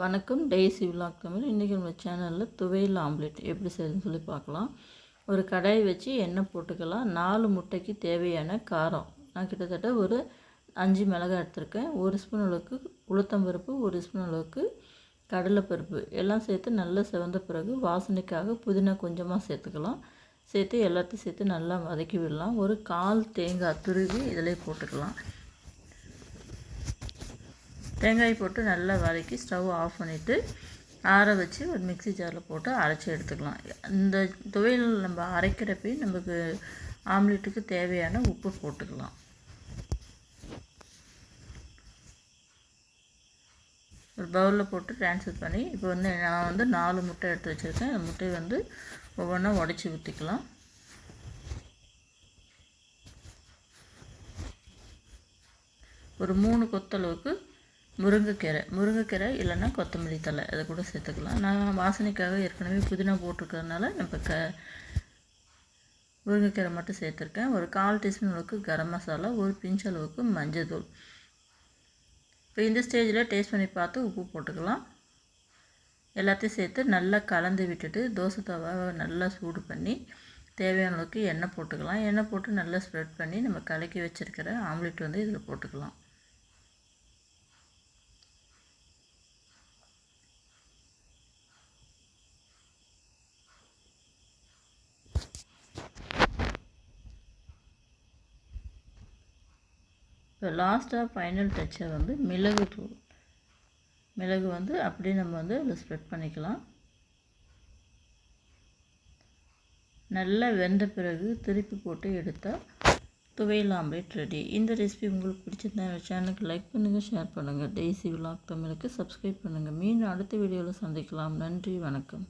வணக்கம். Daisy vlog Tamil. இன்றைக்கி நம்ம சேனலில் துவையல் ஆம்லெட் எப்படி செய்யுதுன்னு சொல்லி பார்க்கலாம். ஒரு கடாய் வச்சு எண்ணெய் போட்டுக்கலாம். நாலு முட்டைக்கு தேவையான காரம். நான் கிட்டத்தட்ட ஒரு அஞ்சு மிளகாய் எடுத்திருக்கேன். ஒரு ஸ்பூன் அளவுக்கு உளுத்தம்பருப்பு ஒரு ஸ்பூன் அளவுக்கு கடலைப்பருப்பு எல்லாம் சேர்த்து நல்லா செவந்த பிறகு வாசனைக்காக புதினா கொஞ்சமாக சேர்த்துக்கலாம். சேர்த்து எல்லாத்தையும் சேர்த்து நல்லா வதக்கி விடலாம். ஒரு கால் தேங்காய் துருவி இதிலே போட்டுக்கலாம். தேங்காய் போட்டு நல்லா வதக்கி ஸ்டவ் ஆஃப் பண்ணிவிட்டு ஆற வச்சு ஒரு மிக்ஸி ஜாரில் போட்டு அரைச்சி எடுத்துக்கலாம். இந்த துவையல் நம்ம அரைக்கிறப்பே நமக்கு ஆம்லேட்டுக்கு தேவையான உப்பு போட்டுக்கலாம். ஒரு பவுலில் போட்டு ட்ரான்ஸ்ஃபர் பண்ணி இப்போ வந்து நான் வந்து நாலு முட்டை எடுத்து வச்சுருக்கேன். அந்த முட்டையை வந்து ஒவ்வொன்றா உடச்சி ஊற்றிக்கலாம் ஒரு மூணு கொத்தளவுக்கு முருங்கைக்கீரை முருங்கைக்கீரை இல்லைன்னா கொத்தமல்லி தலை அதை கூட சேர்த்துக்கலாம். நான் வாசனைக்காக ஏற்கனவே புதினா போட்டிருக்கிறதுனால நம்ம க முருங்கைக்கீரை மட்டும் சேர்த்துருக்கேன். ஒரு கால் டீஸ்பூன் அளவுக்கு கரம் மசாலா ஒரு பிஞ்ச் அளவுக்கு மஞ்சள் இப்போ இந்த ஸ்டேஜில் டேஸ்ட் பண்ணி பார்த்து உப்பு போட்டுக்கலாம். எல்லாத்தையும் சேர்த்து நல்லா கலந்து விட்டுட்டு தோசை தவாவை நல்லா சூடு பண்ணி தேவையான அளவுக்கு எண்ணெய் போட்டுக்கலாம். எண்ணெய் போட்டு நல்லா ஸ்ப்ரெட் பண்ணி நம்ம கலக்கி வச்சுருக்கிற ஆம்லெட் வந்து இதில் போட்டுக்கலாம். இப்போ லாஸ்ட்டாக ஃபைனல் டச்சை வந்து மிளகு தூள். மிளகு வந்து அப்படியே நம்ம வந்து அதில் ஸ்ப்ரெட் பண்ணிக்கலாம். நல்லா வெந்த பிறகு திருப்பி போட்டு எடுத்தால் துவையல் ஆம்லேட் ரெடி இந்த ரெசிபி உங்களுக்கு பிடிச்சிருந்தா சேனலுக்கு லைக் பண்ணுங்கள் ஷேர் பண்ணுங்கள் டெய்ஸி விலாக் தமிழுக்கு சப்ஸ்கிரைப் பண்ணுங்கள் மீண்டும் அடுத்த வீடியோவில் சந்திக்கலாம். நன்றி வணக்கம்.